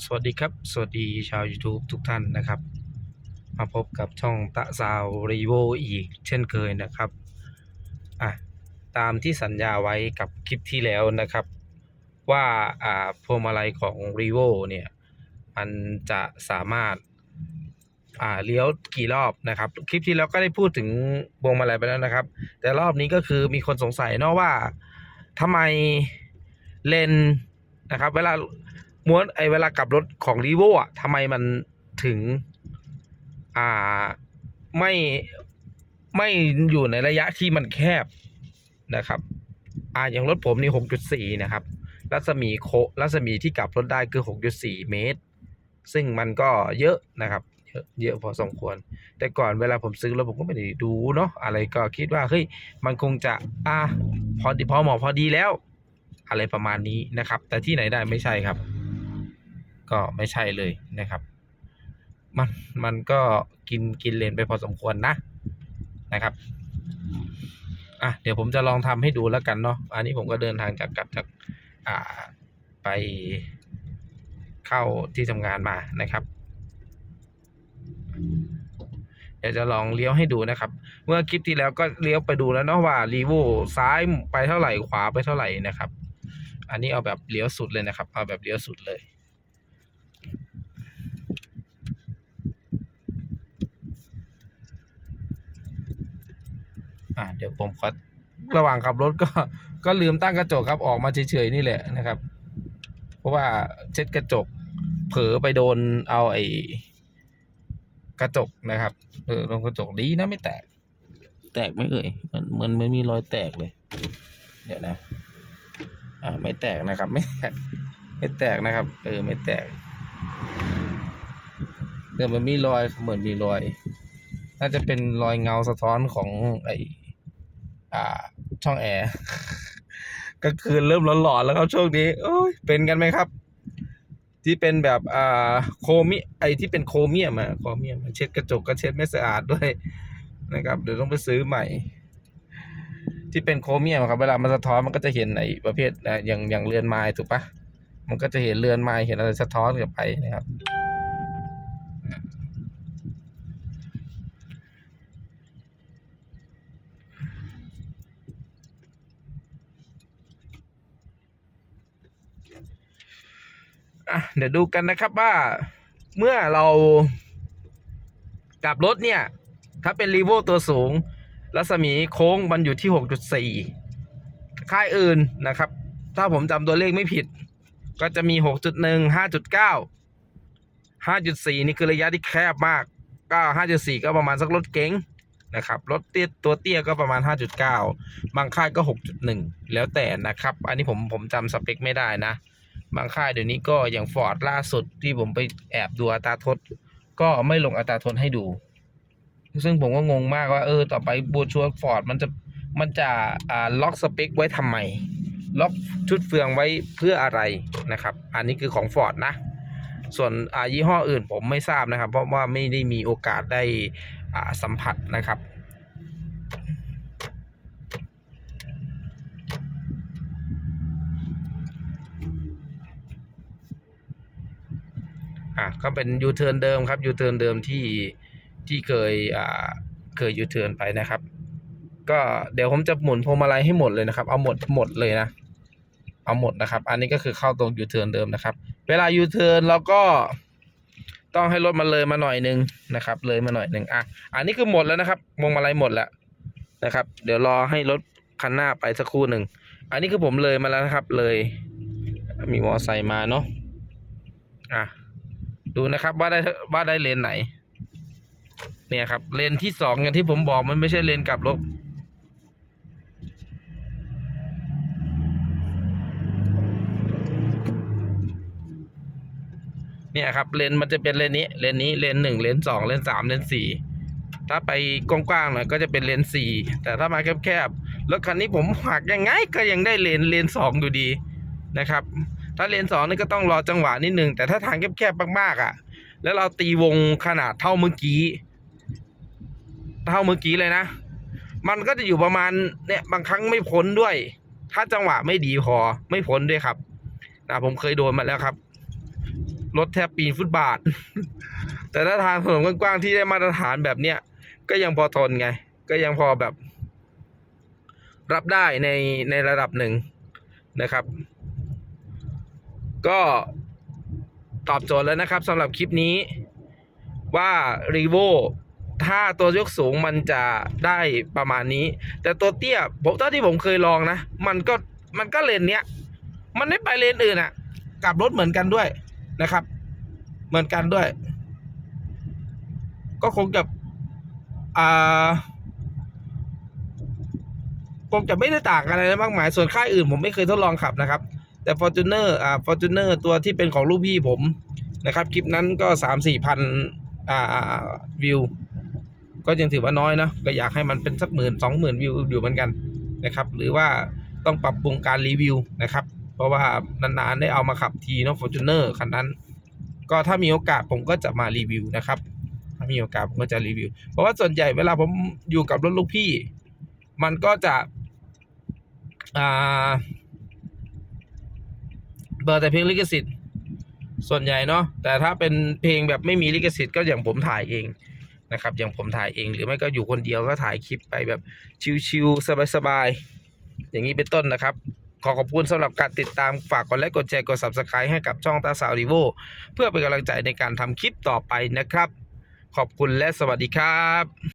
สวัสดีครับ สวัสดีชาว YouTube ทุกท่านนะครับ มาพบกับช่องตะซาวรีโวอีกเช่นเคยนะครับอะตามที่สัญญาไว้กับคลิปที่แล้วนะครับ ว่าอ่าพวงมาลัยของ r e v o เนี่ย มันจะสามารถอ่าเลี้ยวกี่รอบนะครับ คลิปที่แล้วก็ได้พูดถึงพวงมาลัยไปแล้วนะครับ แต่รอบนี้ก็คือมีคนสงสัยเนาะว่าทำไมเลนนะครับ เวลา ม้วนไอเวลากลับรถของ r e v o อะทำไมมันถึง อ่าไม่ไม่อยู่ในระยะที่มันแคบนะครับ อ่าอย่างรถผมนี่หกจุดสี่นะครับ รัศมีโครัศมีที่กลับรถได้คือหกจุดสี่เมตร ซึ่งมันก็เยอะนะครับเยอะเยอะพอสมควร แต่ก่อนเวลาผมซื้อรถผมก็ไม่ได้ดูเนาะอะไรก็คิดว่าเฮ้ยมันคงจะอ่าพอดีพอเหมาะพอดีแล้ว อะไรประมาณนี้นะครับ แต่ที่ไหนได้ไม่ใช่ครับ ก็ไม่ใช่เลยนะครับ มันมันก็กินกินเลนไปพอสมควรนะนะครับอะเดี๋ยวผมจะลองทำให้ดูแล้วกันเนาะอันนี้ผมก็เดินทางจากกลับจากอ่าไปเข้าที่ทำงานมานะครับเดี๋ยวจะลองเลี้ยวให้ดูนะครับ เมื่อคลิปที่แล้วก็เลี้ยวไปดูแล้วเนาะว่ารีโวซ้ายไปเท่าไหร่ขวาไปเท่าไหร่นะครับ อันนี้เอาแบบเลี้ยวสุดเลยนะครับ เอาแบบเลี้ยวสุดเลย อ่าเดี๋ยวผมขอระหว่างขับรถก็ก็ลืมตั้งกระจกครับออกมาเฉยๆนี่แหละนะครับ เพราะว่าเช็ดกระจก เผลอไปโดนเอาไอ้กระจกนะครับเออโดนกระจกดีนะไม่แตก แตกไม่เอ่ยมันมันไม่มีรอยแตกเลย เดี๋ยวนะ อ่า ไม่แตกนะครับ ไม่แตกไม่แตกนะครับ เออไม่แตกเดี๋ยวมันมีรอยเหมือนมีรอย น่าจะเป็นรอยเงาสะท้อนของไอ อ่าช่องแอร์ก็คือเริ่มหลอนๆแล้วครับช่วงนี้โอ้ยเป็นกันไหมครับ ที่เป็นแบบอ่าโครมิไอที่เป็นโคเมียมอะโคเมียมเช็ดกระจกก็เช็ดไม่สะอาดด้วยนะครับเดี๋ยวต้องไปซื้อใหม่ ที่เป็นโคเมียมครับ เวลามันสะท้อนมันก็จะเห็นไอประเภทอย่างอย่างเรือนไม้ถูกปะมันก็จะเห็นเรือนไม้เห็นอะไรสะท้อนกลับไปนะครับ อะเดี๋ยวดูกันนะครับว่าเมื่อเรากลับรถเนี่ย ถ้าเป็นรีโวตัวสูง รัศมีโค้งมันอยู่ที่ 6.4 ค่ายอื่นนะครับ ถ้าผมจำตัวเลขไม่ผิด ก็จะมี 6.1 5.9 5.4 นี่คือระยะที่แคบมาก ก็ 5.4 ก็ประมาณสักรถเก๋งนะครับรถเตี้ยตัวเตี้ยก็ประมาณ 5.9 บางค่ายก็ 6.1 แล้วแต่นะครับ อันนี้ผมผมจำสเปคไม่ได้นะ บางค่ายเดี๋ยวนี้ก็อย่างฟอร์ดล่าสุดที่ผมไปแอบดูอัตราทด ก็ไม่ลงอัตราทดให้ดู ซึ่งผมก็งงมากว่าเออต่อไปบูชัวฟอร์ดมันจะมันจะอ่าล็อกสเปคไว้ทำไม ล็อกชุดเฟืองไว้เพื่ออะไรนะครับ อันนี้คือของฟอร์ดนะ ส่วนอ่ายี่ห้ออื่นผมไม่ทราบนะครับ เพราะว่าไม่ได้มีโอกาสได้อ่าสัมผัสนะครับ อะก็เป็นยูเทิร์นเดิมครับยูเทิร์นเดิมที่ที่เคยอ่าเคยยูเทิร์นไปนะครับ ก็เดี๋ยวผมจะหมุนพวงมาลัยให้หมดเลยนะครับ เอาหมดหมดเลยนะ เอาหมดนะครับ อันนี้ก็คือเข้าตรงยูเทิร์นเดิมนะครับ เวลายูเทิร์นเราก็ต้องให้รถมันเลยมาหน่อยหนึงนะครับ เลยมาหน่อยหนึ่งอะอันนี้คือหมดแล้วนะครับพวงมาลัยหมดแล้วนะครับ เดี๋ยวรอให้รถคันหน้าไปสักครู่หนึ่งอันนี้คือผมเลยมาแล้วนะครับเลย มีมอไซค์มาเนาะอะ ดูนะครับว่าได้ว่าได้เลนไหน เนี่ยครับ เลนที่สองอย่างที่ผมบอกมันไม่ใช่เลนกลับรถเนี่ยครับเลนมันจะเป็นเลนนี้เลนนี้เลนหนึ่งเลนสองเลนสามเลนสี่ถ้าไปกว้างๆหน่อยก็จะเป็นเลนสี่แต่ถ้ามาแคบๆรถคันนี้ผมหักยังไงก็ยังได้เลนเลนสองอยู่ดีนะครับ ถ้าเลนสองนี่ก็ต้องรอจังหวะนิดนึง แต่ถ้าทางแคบๆมากๆอะ แล้วเราตีวงขนาดเท่าเมื่อกี้ เท่าเมื่อกี้เลยนะ มันก็จะอยู่ประมาณเนี่ยบางครั้งไม่พ้นด้วย ถ้าจังหวะไม่ดีพอไม่พ้นด้วยครับนะผมเคยโดนมาแล้วครับรถแทบปีนฟุตบาท แต่ถ้าทางถนนกว้างๆที่ได้มาตรฐานแบบเนี้ยก็ยังพอทนไง ก็ยังพอแบบ รับได้ในในระดับหนึ่งนะครับ ก็ตอบโจทย์แล้วนะครับสำหรับคลิปนี้ว่า r e v o ถ้าตัวยกสูงมันจะได้ประมาณนี้ แต่ตัวเตี้ยผมเท่าที่ผมเคยลองนะ มันก็มันก็เลนเนี้ย มันไม่ไปเลนอื่นอะ่ะกลับรถเหมือนกันด้วยนะครับ เหมือนกันด้วย ก็คงจะอ่าคงจะไม่ได้ต่างกันอะไรมากมาย ส่วนค่ายอื่นผมไม่เคยทดลองขับนะครับ แต่ Fortuner อ่า Fortuner ตัวที่เป็นของลูกพี่ผมนะครับ คลิปนั้นก็สามสี่พันอ่าวิว ก็ยังถือว่าน้อยนะก็อยากให้มันเป็นสักหมื่นสองหมื่นวิวอยู่เหมือนกันนะครับ หรือว่าต้องปรับปรุงการรีวิวนะครับ เพราะว่านานๆได้เอามาขับทีเนาะ Fortuner คันนั้น ก็ถ้ามีโอกาสผมก็จะมารีวิวนะครับถ้ามีโอกาสผมก็จะรีวิว เพราะว่าส่วนใหญ่เวลาผมอยู่กับรถลูกพี่ มันก็จะอ่า เปิดแต่เพลงลิขสิทธิ์ ส่วนใหญ่เนาะแต่ถ้าเป็นเพลงแบบไม่มีลิขสิทธิ์ก็อย่างผมถ่ายเองนะครับ อย่างผมถ่ายเองหรือไม่ก็อยู่คนเดียวก็ถ่ายคลิปไปแบบชิลๆสบายๆอย่างนี้เป็นต้นนะครับขอขอบคุณสำหรับการติดตามฝากกดไลค์กดแชร์กด subscribe ให้กับช่องตาสาวรีโวเพื่อเป็นกำลังใจในการทำคลิปต่อไปนะครับ ขอบคุณและสวัสดีครับ